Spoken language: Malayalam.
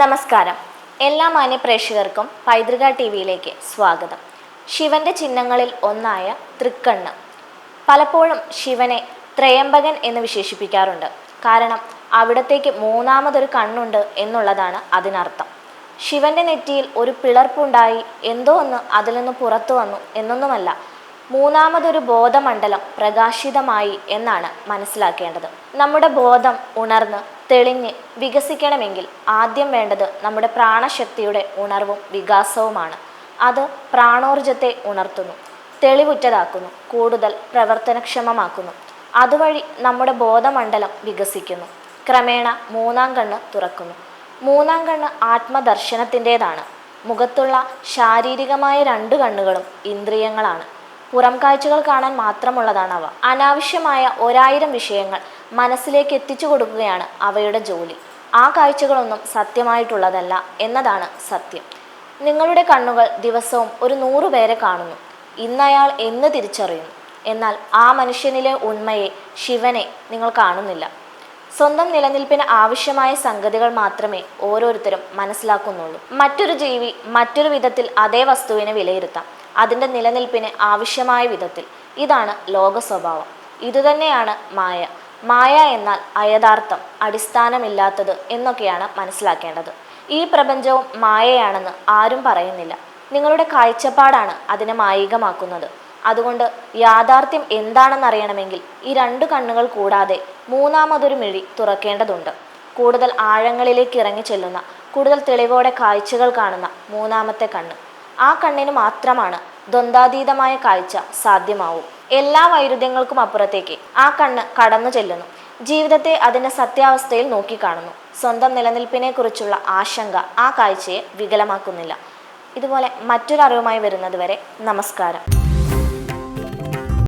നമസ്കാരം. എല്ലാ മാന്യപ്രേക്ഷകർക്കും പൈതൃക ടി വിയിലേക്ക് സ്വാഗതം. ശിവന്റെ ചിഹ്നങ്ങളിൽ ഒന്നായ തൃക്കണ്ണ്. പലപ്പോഴും ശിവനെ ത്രയംബകൻ എന്ന് വിശേഷിപ്പിക്കാറുണ്ട്. കാരണം അവിടത്തേക്ക് മൂന്നാമതൊരു കണ്ണുണ്ട് എന്നുള്ളതാണ് അതിനർത്ഥം. ശിവന്റെ നെറ്റിയിൽ ഒരു പിളർപ്പുണ്ടായി എന്തോ ഒന്ന് അതിൽ നിന്ന് പുറത്തു വന്നു എന്നൊന്നുമല്ല മൂന്നാമതൊരു ബോധമണ്ഡലം പ്രകാശിതമായി എന്നാണ് മനസ്സിലാക്കേണ്ടത്. നമ്മുടെ ബോധം ഉണർന്ന് തെളിഞ്ഞ് വികസിക്കണമെങ്കിൽ ആദ്യം വേണ്ടത് നമ്മുടെ പ്രാണശക്തിയുടെ ഉണർവും വികാസവുമാണ്. അത് പ്രാണോർജത്തെ ഉണർത്തുന്നു തെളിവുറ്റതാക്കുന്നു കൂടുതൽ പ്രവർത്തനക്ഷമമാക്കുന്നു. അതുവഴി നമ്മുടെ ബോധമണ്ഡലം വികസിക്കുന്നു. ക്രമേണ മൂന്നാം കണ്ണ് തുറക്കുന്നു. മൂന്നാം കണ്ണ് ആത്മദർശനത്തിന്റെതാണ്. മുഖത്തുള്ള ശാരീരികമായ രണ്ട് കണ്ണുകളും ഇന്ദ്രിയങ്ങളാണ്. പുറം കാഴ്ചകൾ കാണാൻ മാത്രമുള്ളതാണ് അവ. അനാവശ്യമായ ഒരായിരം വിഷയങ്ങൾ മനസ്സിലേക്ക് എത്തിച്ചു കൊടുക്കുകയാണ് അവയുടെ ജോലി. ആ കാഴ്ചകളൊന്നും സത്യമായിട്ടുള്ളതല്ല എന്നതാണ് സത്യം. നിങ്ങളുടെ കണ്ണുകൾ ദിവസവും ഒരു നൂറു പേരെ കാണുന്നു. ഇന്നയാൾ എന്ന് തിരിച്ചറിയുന്നു. എന്നാൽ ആ മനുഷ്യനിലെ ഉണ്മയെ ശിവനെ നിങ്ങൾ കാണുന്നില്ല. സ്വന്തം നിലനിൽപ്പിന് ആവശ്യമായ സംഗതികൾ മാത്രമേ ഓരോരുത്തരും മനസ്സിലാക്കുന്നുള്ളൂ. മറ്റൊരു ജീവി മറ്റൊരു വിധത്തിൽ അതേ വസ്തുവിനെ വിലയിരുത്താം. അതിന്റെ നിലനിൽപ്പിന് ആവശ്യമായ വിധത്തിൽ. ഇതാണ് ലോക സ്വഭാവം. ഇതുതന്നെയാണ് മായ. മായ എന്നാൽ അയഥാർത്ഥം അടിസ്ഥാനമില്ലാത്തത് എന്നൊക്കെയാണ് മനസ്സിലാക്കേണ്ടത്. ഈ പ്രപഞ്ചവും മായയാണെന്ന് ആരും പറയുന്നില്ല. നിങ്ങളുടെ കാഴ്ചപ്പാടാണ് അതിനെ മായികമാക്കുന്നത്. അതുകൊണ്ട് യാഥാർത്ഥ്യം എന്താണെന്നറിയണമെങ്കിൽ ഈ രണ്ട് കണ്ണുകൾ കൂടാതെ മൂന്നാമതൊരു മിഴി തുറക്കേണ്ടതുണ്ട്. കൂടുതൽ ആഴങ്ങളിലേക്ക് ഇറങ്ങി ചെല്ലുന്ന കൂടുതൽ തെളിവോടെ കാഴ്ചകൾ കാണുന്ന മൂന്നാമത്തെ കണ്ണ്. ആ കണ്ണിന് മാത്രമാണ് ദ്വന്ദ്വാതീതമായ കാഴ്ച സാധ്യമാവും. എല്ലാ വൈരുദ്ധ്യങ്ങൾക്കും അപ്പുറത്തേക്ക് ആ കണ്ണ് കടന്നു ചെല്ലുന്നു. ജീവിതത്തെ അതിന്റെ സത്യാവസ്ഥയിൽ നോക്കിക്കാണുന്നു. സ്വന്തം നിലനിൽപ്പിനെക്കുറിച്ചുള്ള ആശങ്ക ആ കാഴ്ചയെ വികലമാക്കുന്നില്ല. ഇതുപോലെ മറ്റൊരറിവുമായി വരുന്നത് വരെ നമസ്കാരം.